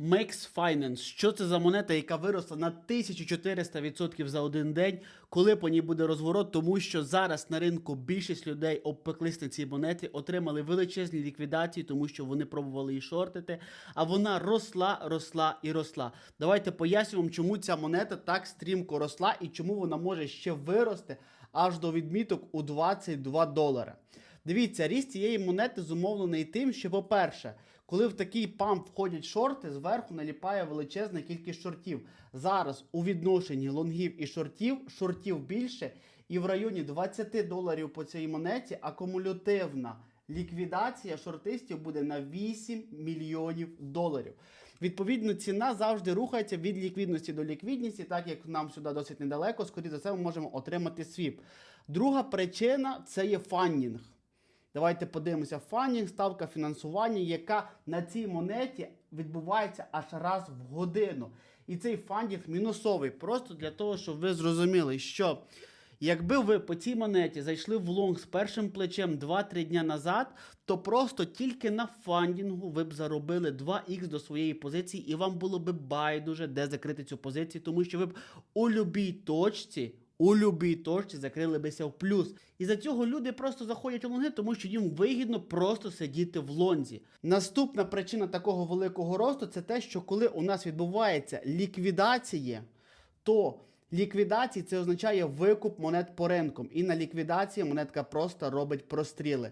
Max Finance. Що це за монета, яка виросла на 1400% за один день, коли по ній буде розворот, тому що зараз на ринку більшість людей обпеклись на цій монеті, отримали величезні ліквідації, тому що вони пробували її шортити, а вона росла, росла і росла. Давайте поясню вам, чому ця монета так стрімко росла і чому вона може ще вирости аж до відміток у 22 долари. Дивіться, ріст цієї монети зумовлений тим, що, по-перше, коли в такий памп входять шорти, зверху наліпає величезна кількість шортів. Зараз у відношенні лонгів і шортів, шортів більше, і в районі 20 доларів по цій монеті акумулятивна ліквідація шортистів буде на 8 мільйонів доларів. Відповідно, ціна завжди рухається від ліквідності до ліквідності, так як нам сюди досить недалеко, скоріше за все, ми можемо отримати свіп. Друга причина це є фандінг. Давайте подивимося. Фандінг, ставка фінансування, яка на цій монеті відбувається аж раз в годину. І цей фандінг мінусовий. Просто для того, щоб ви зрозуміли, що якби ви по цій монеті зайшли в лонг з першим плечем 2-3 дня назад, то просто тільки на фандінгу ви б заробили 2х до своєї позиції, і вам було б байдуже, де закрити цю позицію, тому що ви б у любій точці у любій точці закрили бися в плюс. І за цього люди просто заходять у лонги, тому що їм вигідно просто сидіти в лонзі. Наступна причина такого великого росту це те, що коли у нас відбувається ліквідація, то ліквідації це означає викуп монет по ринкам. І на ліквідації монетка просто робить простріли.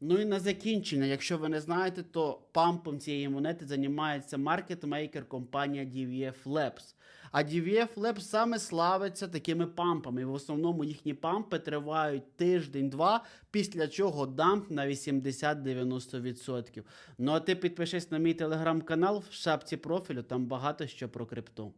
Ну і на закінчення, якщо ви не знаєте, то пампом цієї монети займається маркетмейкер компанія DVF Labs. А DVF Labs саме славиться такими пампами. В основному їхні пампи тривають тиждень-два, після чого дамп на 80-90%. Ну а ти підпишись на мій телеграм-канал в шапці профілю, там багато що про крипту.